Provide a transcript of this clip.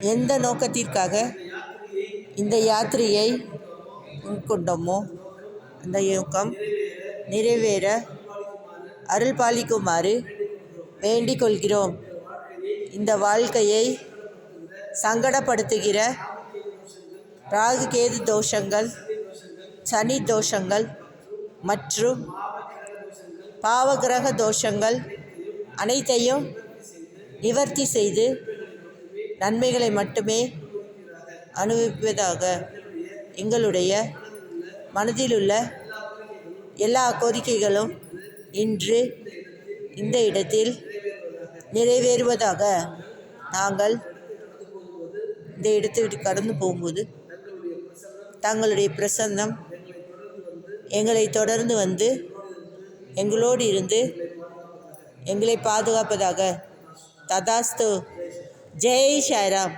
எந்த நோக்கத்திற்காக இந்த யாத்திரையை மேற்கொண்டோமோ அந்த நோக்கம் நிறைவேற அருள் பாலிக்குமாறு வேண்டிக் கொள்கிறோம் இந்த வாழ்க்கையை சங்கடப்படுத்துகிற ராகு கேது தோஷங்கள் சனி தோஷங்கள் மற்றும் பாவகிரக தோஷங்கள் அனைத்தையும் நிவர்த்தி செய்து நன்மைகளை மட்டுமே அனுபவிப்பதாக எங்களுடைய மனதிலுள்ள எல்லா கோரிக்கைகளும் இன்று இந்த இடத்தில் நிறைவேறுவதாக நாங்கள் இந்த இடத்தை விட்டு கடந்து போகும்போது தங்களுடைய பிரசன்னம் எங்களை தொடர்ந்து வந்து எங்களோடு இருந்து எங்களை பாதுகாப்பதாக ததாஸ்து జై సాయిరామ్